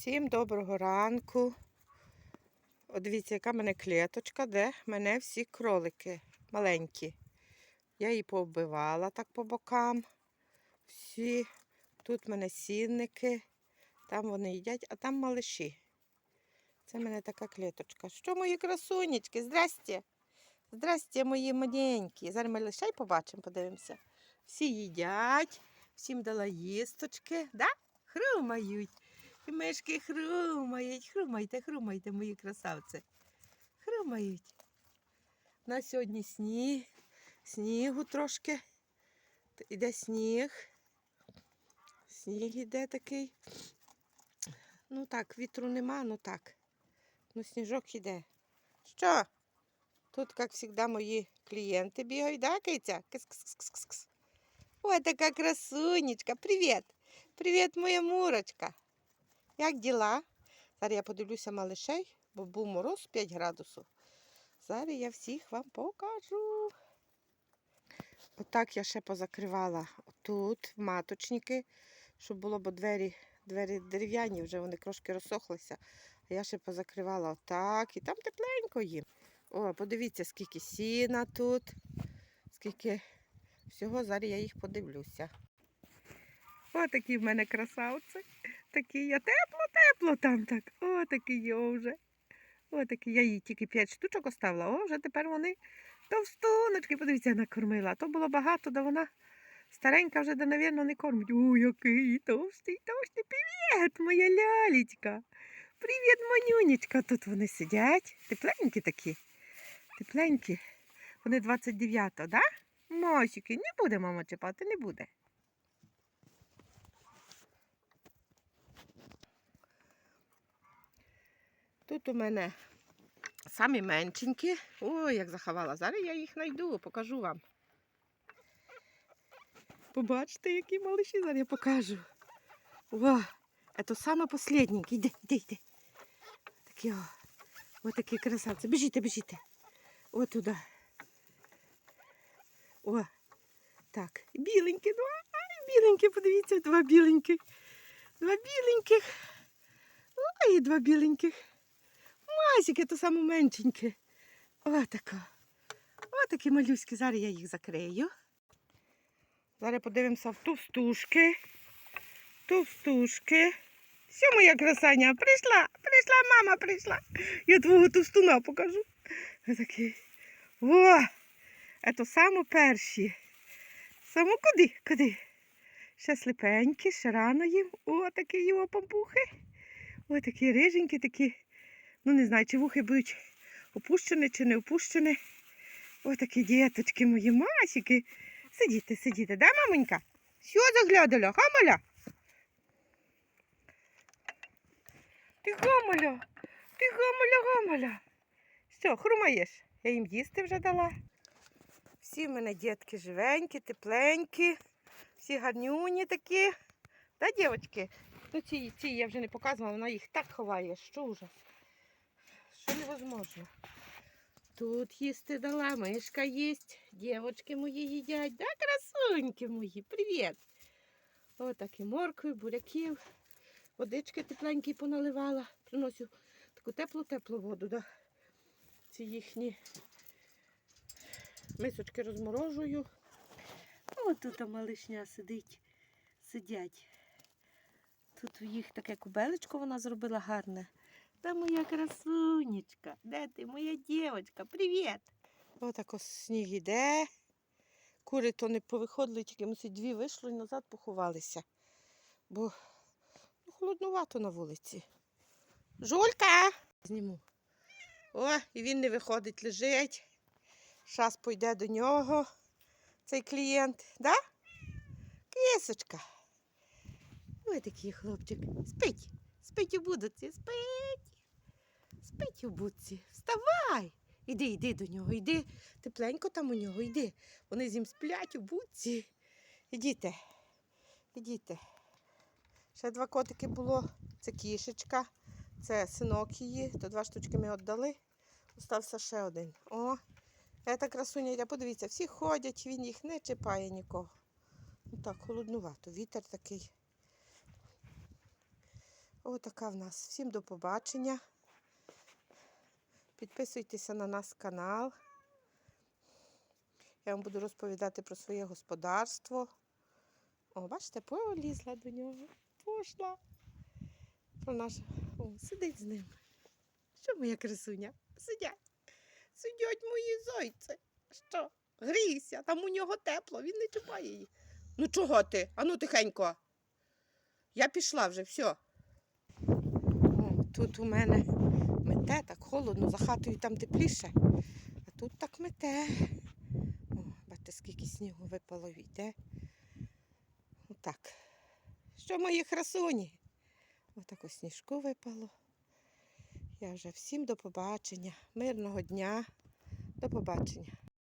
Всім доброго ранку. От дивіться, яка в мене клеточка, де мене всі кролики маленькі. Я її повбивала так по бокам. Всі. Тут в мене сінники, там вони їдять, а там малиші. Це в мене така клеточка. Що мої красунечки? Здрасте. Здрасте, мої маленькі. Зараз ми лишай побачимо, подивимося. Всі їдять, всім дала їсточки, да? Хрумають. І мишки хрумають, хрумайте, хрумайте, мої красавці. Хрумають. На сьогодні сніг, снігу трошки. Т- Іде сніг. Сніг іде такий. Ну так, вітру нема, ну так. Ну, сніжок іде. Що? Тут, як завжди, мої клієнти бігають, да, Киця? Кис-кис-кис-кис. Ой, така красунечка. Привіт. Привіт, моя мурочка. Як діла? Зараз я подивлюся малишей, бо був мороз 5 градусів. Зараз я всіх вам покажу. Отак я ще позакривала тут маточники, щоб було, бо двері, двері дерев'яні, вже вони трошки розсохлися. А я ще позакривала отак і там тепленько їм. О, подивіться, скільки сіна тут, скільки всього, зараз я їх подивлюся. О, такі в мене красавці. Такі я тепло-тепло там так. О, такі є вже. О, такі я їй тільки 5 штучок оставила. О, вже тепер вони товстуночки. Подивіться, накормила. То було багато, да вона старенька вже, да, навірно, не кормить. О, який товстий, товстий. Привіт, моя лялечка. Привіт, манюнечка. Тут вони сидять. Тепленькі такі. Тепленькі. Вони 29-го, да? Мосики, не буде мама чіпати, не буде. Тут у мене самі меншенькі. Ой, як заховала. Зараз я їх знайду, покажу вам. Побачите, які малиші, зараз я покажу. О, це саме останній. Іди, іди, іди. Такі о. Ось такі красавці. Біжите, біжите. О, туди. О, так. Біленькі, два. Ай, біленькі, подивіться, два біленьких. Два біленьких. Ой, два біленьких. Масики, то саме меншеньке. Отако. Отакі малюські. Зараз я їх закрию. Зараз подивимося в товстушки. Товстушки. Що моя красаня? Прийшла, прийшла, мама прийшла. Я твого товстуна покажу. Отакий. О! Це саме перші. Само куди? Куди? Ще сліпенькі, ще рано їм. О, такі його пампухи. Ой, такі риженькі, такі. Ну, не знаю, чи вухи будуть опущені, чи не опущені. Ось такі діточки мої масики. Сидіти, сидіти, да, мамонька? Що заглядала? Хамаля? Ти гамаля, ти гамаля, гамаля. Що, хрумаєш? Я їм їсти вже дала. Всі в мене дітки живенькі, тепленькі, всі гарнюні такі. Да, дівчатки? Ну, ці, ці я вже не показувала, вона їх так ховає, що ужас. Що невозможно. Тут їсти дала, мишка їсть, дівчатки мої їдять. Да, красуньки мої, привіт. Отак і моркви, буряків, водички тепленькі поналивала. Приносю таку теплу-теплу воду. Да. Ці їхні мисочки розморожую. О, тут малишня сидить, сидять. Тут у їх таке кубелечко вона зробила гарне. Та моя красунечка, де ти, моя дівчинка, привіт. Отак ось сніг іде. Кури то не повиходили, тільки мусить дві вийшли і назад поховалися. Бо ну, холоднувато на вулиці. Жулька! Зніму. О, і він не виходить, лежить. Щас пойде до нього цей клієнт, да? Кисочка. Ой, такий хлопчик. Спить. Спить у будці, спить. Спить у будці. Вставай. Іди, йди до нього, йди. Тепленько там у нього, йди. Вони з ним сплять у будці. Ідіте. Ідіте. Ще два котики було. Це кішечка, це синок її. То два штучки ми віддали. Остався ще один. О, це красуня. Подивіться, всі ходять, він їх не чіпає нікого. Ну так, холоднувато. Вітер такий. Отака в нас. Всім до побачення. Підписуйтеся на наш канал. Я вам буду розповідати про своє господарство. О, бачите, полізла до нього. Пошла. Про наш... О, сидить з ним. Що моя красуня? Сидять. Сидять мої зойці. Що? Грійся, там у нього тепло, він не чіпає її. Ну чого ти? Ану тихенько. Я пішла вже, все. Тут у мене мете, так холодно, за хатою там тепліше. А тут так мете. О, бачите, скільки снігу випало війде. Отак. Що мої красуні? Отак ось сніжку випало. Я вже всім до побачення. Мирного дня. До побачення.